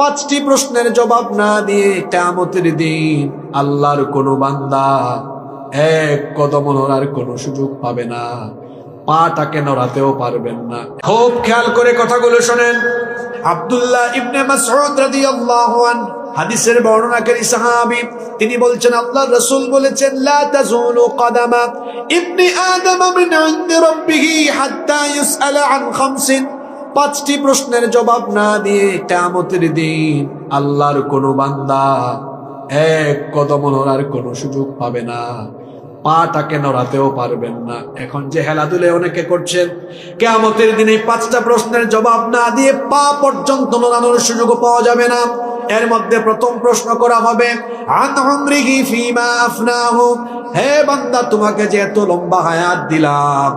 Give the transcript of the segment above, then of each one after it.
পাঁচটি প্রশ্নের জবাব না দিয়ে কেমতের দিন আল্লাহর কোনো বান্দা এক কদম নড়ার কোনো সুযোগ পাবে না, পাটাকে নড়াতেও পারবেন না। খুব খেয়াল করে কথাগুলো শোনেন। আব্দুল্লাহ ইবনে মাসউদ রাদিয়াল্লাহু হাদিসের বর্ণনাকারী সাহাবী, তিনি বলছেন আল্লাহ রসুল বলেছেন, লা তাজুলু কদামা ইবনি আদম মিন ইনদি রাব্বিহি হাত্তা ইউসআলা আন খামসিন। পাঁচটি প্রশ্নের জবাব না দিয়ে কিয়ামতের দিন আল্লাহর কোনো বান্দা এক কদম নড়ার কোনো সুযোগ পাবে না। পাটাকে নড়াতেও পারবেন না। এখন যে হেলাধুলে অনেকে করছেন, কেয়ামতের দিনে পাঁচটা প্রশ্নের জবাব না দিয়ে পা পর্যন্ত নড়ানোর সুযোগ পাওয়া যাবে না। এর মধ্যে প্রথম প্রশ্ন করা হবে হে বান্দা, তোমাকে যে এত লম্বা হায়াত দিলাম,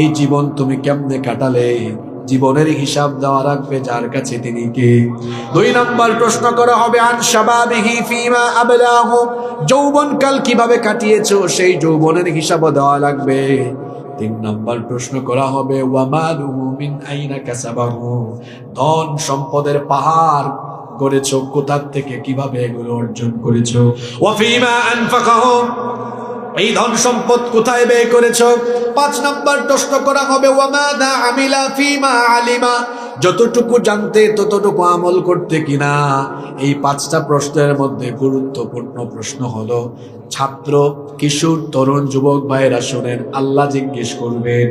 এই জীবন তুমি কেমনে কাটালে? জীবনের হিসাব দেওয়া রাখবে যার কাছে তিনি কে? দুই নম্বর প্রশ্ন করা হবে, আন শাবাবিহি ফিমা কীভাবে কাটিয়েছো, সেই যৌবনের হিসাব দেওয়া লাগবে। তিন নম্বর প্রশ্ন করা হবে ওয়ামালুহু মিন আইনা কাসাবাহু? ধন সম্পদের পাহাড় করেছ কোথার থেকে কীভাবে এগুলো অর্জন করেছ? ওয়াফিমা আনফাকাহু? এই ধন সম্পদ কোথায় ব্যয় করেছ? পাঁচ নম্বর প্রশ্ন করা হবে আমিলা ফিমা আলিমা? যতটুকু জানতে, ততটুকু আমল করতে কিনা? এই পাঁচটা প্রশ্নের মধ্যে গুরুত্বপূর্ণ প্রশ্ন হলো, ছাত্র, কিশোর, তরুণ, যুবক ভাইয়েরা শোনেন, আল্লাহ জিজ্ঞেস করবেন,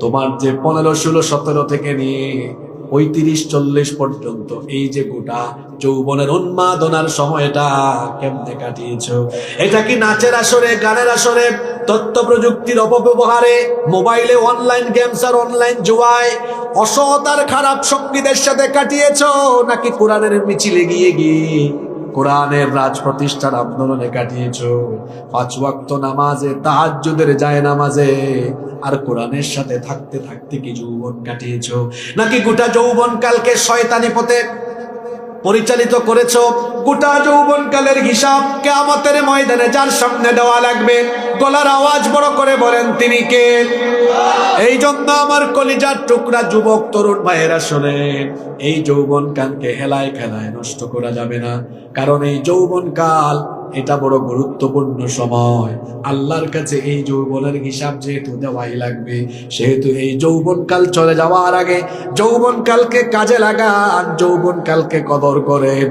তোমার যে পনেরো, ষোলো, সতেরো থেকে নিয়ে পঁয়ত্রিশ চল্লিশ পর্যন্ত। এই যে গোটা যৌবনের উন্মাদনার সময়টা কেমনে কাটিয়েছ? এটা কি নাচের আসরে, গানের আসরে, তথ্য প্রযুক্তির অপব্যবহারে, মোবাইলে অনলাইন গেমস আর অনলাইন জুয়ায় অসহতার খারাপ শক্তিদের সাথে কাটিয়েছ, নাকি কোরআনের মিছিলে গিয়ে গিয়ে কোরআনের রাজ প্রতিষ্ঠার আন্দোলনে কাটিয়েছ। পাঁচ ওয়াক্ত নামাজে, তাহাজ্জুদের যায় নামাজে, আর কোরআনের সাথে থাকতে থাকতে কি যৌবন কাটিয়েছ? নাকি গোটা যৌবন কালকে শয়তানি পথে পরিচালিত করেছ? গোটা যৌবনকালের হিসাব কেয়ামতের ময়দানে যার সামনে দেওয়া লাগবে। গলার আওয়াজ বড় করে বলেন, তিনি কে? এই জন্য আমার কলিজার টুকরা যুবক তরুণ ভাইয়েরা শোনেন, এই যৌবন কালকে হেলায় ফেলায় নষ্ট করা যাবে না। কারণ এই যৌবন কাল, এটা বড় গুরুত্বপূর্ণ সময়। আল্লাহর কাছে এই যৌবনের হিসাব যেহেতু দেওয়াই লাগবে, সেহেতু এই যৌবন কাল চলে যাওয়ার আগে যৌবন কালকে কাজে লাগান, যৌবন কালকে কদর করেন।